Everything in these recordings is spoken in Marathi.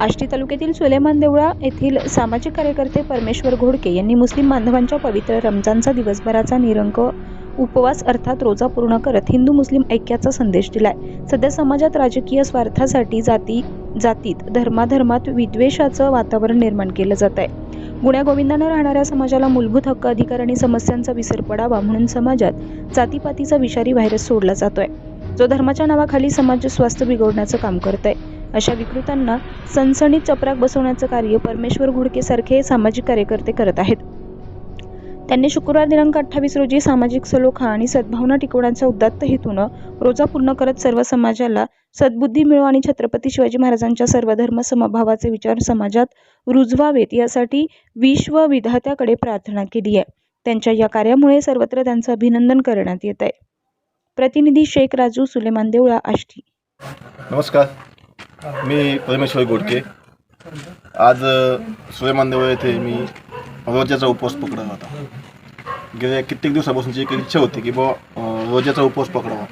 आष्टी तालुक्यातील सुलेमान देवळा येथील सामाजिक कार्यकर्ते परमेश्वर घोडके यांनी मुस्लिम बांधवांच्या पवित्र रमजानचा दिवसभराचा निरंक उपवास अर्थात रोजा पूर्ण करत हिंदू मुस्लिम ऐक्याचा संदेश दिलाय. सध्या समाजात राजकीय स्वार्थासाठी जाती जातीत धर्माधर्मात विद्वेषाचं वातावरण निर्माण केलं जात आहे. गुण्यागोविंदानं राहणाऱ्या समाजाला मूलभूत हक्क अधिकार आणि समस्यांचा विसर पडावा म्हणून समाजात जातीपातीचा विषारी व्हायरस सोडला जातोय. जो धर्माच्या नावाखाली समाज स्वास्थ्य बिघडण्याचं काम करत आहे अशा विकृतांना सनसणीत चपराक बसवण्याचं कार्य परमेश्वर घुडकेसारखे सामाजिक कार्यकर्ते करत आहेत. त्यांनी शुक्रवार दिनांक अठ्ठावीस रोजी सामाजिक सलोखा आणि सद्भावना टिकवण्याच्या उदात्त हेतूनं रोजा पूर्ण करत सर्व समाजाला सद्बुद्धी मिळो आणि छत्रपती शिवाजी महाराजांच्या सर्वधर्म समभावाचे विचार समाजात रुजवावेत यासाठी विश्व विधात्याकडे प्रार्थना केली आहे. त्यांच्या या कार्यामुळे सर्वत्र त्यांचं अभिनंदन करण्यात येत आहे प्रतिनिधी शेख राजू सुलेमान देवळा आष्टी. नमस्कार. मी परमेश्वर गोडके. आज सूर्यमानदेव देवळ येथे मी रोजाचा उपवास पकडला होता. गेल्या कित्येक दिवसापासूनची एक इच्छा होती की बुवा रोजाचा उपवास पकडावा.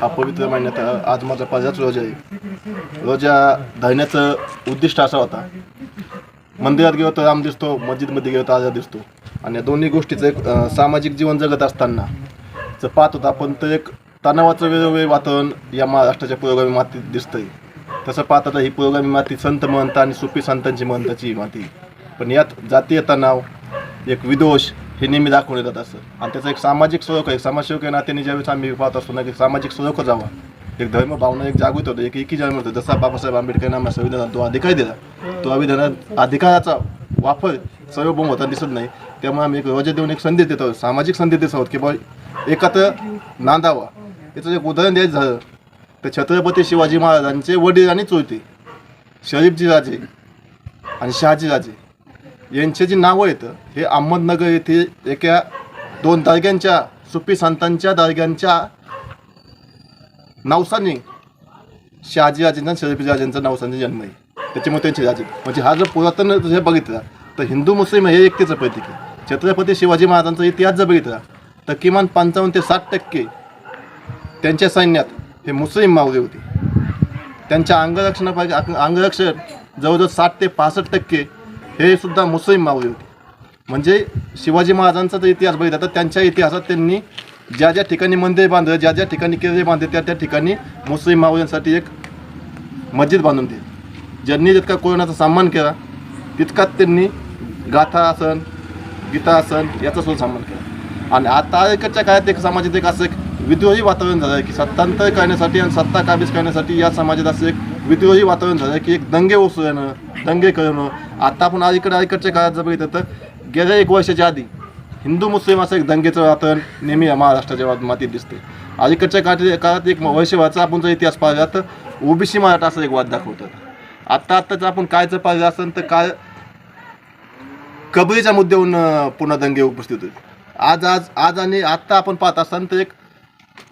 हा पवित्र महिन्यात आज माझा पहिलाच रोजा आहे. रोजा धरण्याचं उद्दिष्ट असा होता. मंदिरात गेलो तर राम दिसतो मस्जिदमध्ये गेलो तर आजार दिसतो. आणि या दोन्ही गोष्टीचं एक सामाजिक जीवन जगत असताना जर पाहत होता आपण तर एक तणावाचं वेगवेगळे वातावरण या महाराष्ट्राच्या पुरोगामी मातीत दिसतंय. तसं पाहता तर ही पुरोगामी माती संत महंत आणि सुपी संतांची महंताची माती पण यात जातीय तणाव एक विदोष हे नेहमी दाखवून येतात असं. आणि त्याचं एक सामाजिक स्वरूप आहे. समाजसेवक या नात्याने ज्यावेळेस आम्ही पाहत असतो ना की सामाजिक स्वरूप जावा. एक धर्म भावना एक जागृत होतं. एक एकी जन्म होतो. जसा बाबासाहेब आंबेडकरांना आम्हाला संविधानात तो अधिकार दिला तो अभिधानात अधिकाराचा वापर सर्वभौम होता दिसत नाही. त्यामुळे आम्ही एक रोजा देऊन एक संदेश देत आहोत. सामाजिक संदेश देत आहोत की बाबा एकत्र नांदावा. याचं एक उदाहरण द्यायचं झालं. तर छत्रपती शिवाजी महाराजांचे वडील आणि चुलते शरीफजी राजे आणि शहाजी राजे. यांचे जी नावं येतं हे अहमदनगर येथील एका दोन दारग्यांच्या सुपी संतांच्या दारग्यांच्या नवसाने शहाजी राजेंचा शरीफजी राजेंचा नवसाने जन्म आहे. त्याच्यामुळे त्यांचे राजे. म्हणजे हा जर पुरातन हे बघितला तर हिंदू मुस्लिम हे एकतेचं प्रतीक आहे. छत्रपती शिवाजी महाराजांचा इतिहास जर बघितला तर किमान पंचावन्न ते साठ टक्के त्यांच्या सैन्यात हे मुस्लिम मावळे होते. त्यांच्या अंगरक्षणापैकी अंगरक्षण जवळजवळ साठ ते पासष्ट टक्के हे सुद्धा मुस्लिम मावळे होते. म्हणजे शिवाजी महाराजांचा जर इतिहास बघितला तर त्यांच्या इतिहासात त्यांनी ज्या ज्या ठिकाणी मंदिर बांधलं ज्या ज्या ठिकाणी किल्ले बांधले त्या त्या ठिकाणी मुस्लिम मावळ्यांसाठी एक मस्जिद बांधून दिली. ज्यांनी जितका कोरोनाचा सन्मान केला तितकाच त्यांनी गाथा आसन गीता आसन याचा सुद्धा सन्मान केला. आणि आता अलीकडच्या काळात एक समाजात एक असं एक विद्रोही वातावरण झालं आहे की सत्तांतर करण्यासाठी आणि सत्ता काबीज करण्यासाठी या समाजात असं एक विद्रोही वातावरण झालं आहे की एक दंगे उसळणं दंगे करणं. आता आपण अलीकडे अलीकडच्या काळात जर बघितलं तर गेल्या एक वर्षाच्या आधी हिंदू मुस्लिम असं एक दंगेचं वातावरण नेहमी या महाराष्ट्राच्या मातीत दिसते अलीकडच्या काळात काळात एक वर्षभराचा आपण जर इतिहास पाहिला तर ओबीसी मराठा असं एक वाद दाखवतात आत्ता आत्ताचं आपण काय जर पाहिलं असेल तर काय कबरीच्या मुद्द्यावरून पुन्हा दंगे उपस्थित होते. आज आज आज आणि आत्ता आपण पाहत असाल तर एक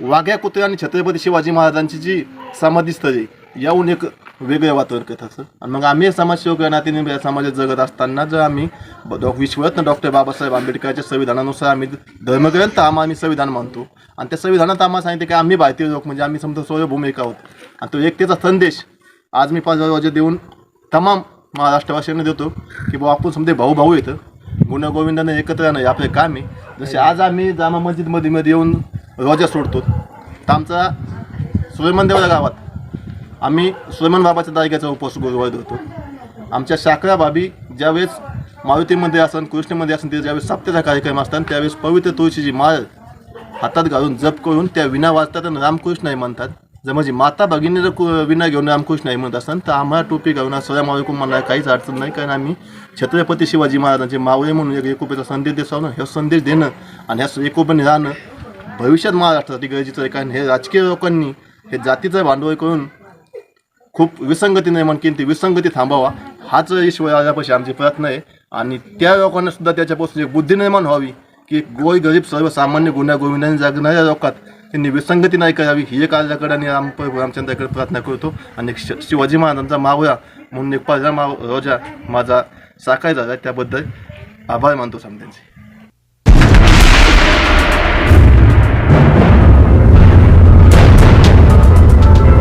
वाघ्या कुत्रे आणि छत्रपती शिवाजी महाराजांची जी समाधीस्थळी याहून एक वेगळं वातावरण करत असं. आणि मग आम्ही समाजसेवक या या समाजात जगत असताना जर आम्ही ब- डॉ विश्वरत्न डॉक्टर बाबासाहेब आंबेडकरच्या संविधानानुसार आम्ही धर्मग्रंथ आम्हा आम्ही संविधान मानतो. आणि त्या संविधानात आम्हाला सांगितलं की आम्ही भारतीय लोक म्हणजे आम्ही समजा स्वयं भूमिका आहोत. आणि तो एकतेचा संदेश आज मी पाच वाजे देऊन तमाम महाराष्ट्रवासियांना देतो की बाबा आपण समजा भाऊ भाऊ येतं गुण्यागोविंदाने एकत्र येणं आपले काम आहे. जसे आज आम्ही जामा मस्जिदमध्ये मध्ये येऊन रोजा सोडतो. तर आमचा सुलेमान देवळा गावात आम्ही सुलेमान बाबाच्या दायग्याचा उपवास गुरुवारी धरतो. आमच्या शाकरा बाबी ज्यावेळेस मारुतीमध्ये असन कृष्णमध्ये असन ते ज्यावेळेस सप्त्याचा कार्यक्रम असतात त्यावेळेस पवित्र तुळशीची माळ हातात घालून जप करून त्या विना वाजतात आणि रामकृष्ण आहे म्हणतात. जर म्हणजे माता भगिनी जर कु- विना घेऊन रामकृष्ण आहे म्हणत असतात तर आम्हाला टोपी घालून सगळ्या मावळकून मला काहीच अडचण नाही कारण आम्ही छत्रपती शिवाजी महाराजांचे मावळे म्हणून एक एकोप्याचा संदेश देसावणं हे संदेश देणं आणि ह्या एकोप्याने राहणं भविष्यात महाराष्ट्रासाठी गरजेचं आहे. कारण हे राजकीय लोकांनी हे जातीचं भांडवल करून खूप विसंगती निर्माण केली. ती विसंगती थांबावा हाच ईश्वर आल्यापाशी आमचे प्रयत्न आहे. आणि त्या लोकांना सुद्धा त्याच्यापासून एक बुद्धी निर्माण व्हावी की गोय गरीब सर्वसामान्य गुन्हा गोविंदाने जगणाऱ्या लोकात त्यांनी विसंगती नाही करावी. ही एक आल्याकडे आणि राम रामचंद्राकडे प्रार्थना करतो. आणि श- शिवाजी महाराजांचा मावळा म्हणून एक पहिला माव रोजा माझा साकार झाला त्याबद्दल आभार मानतो समजांचे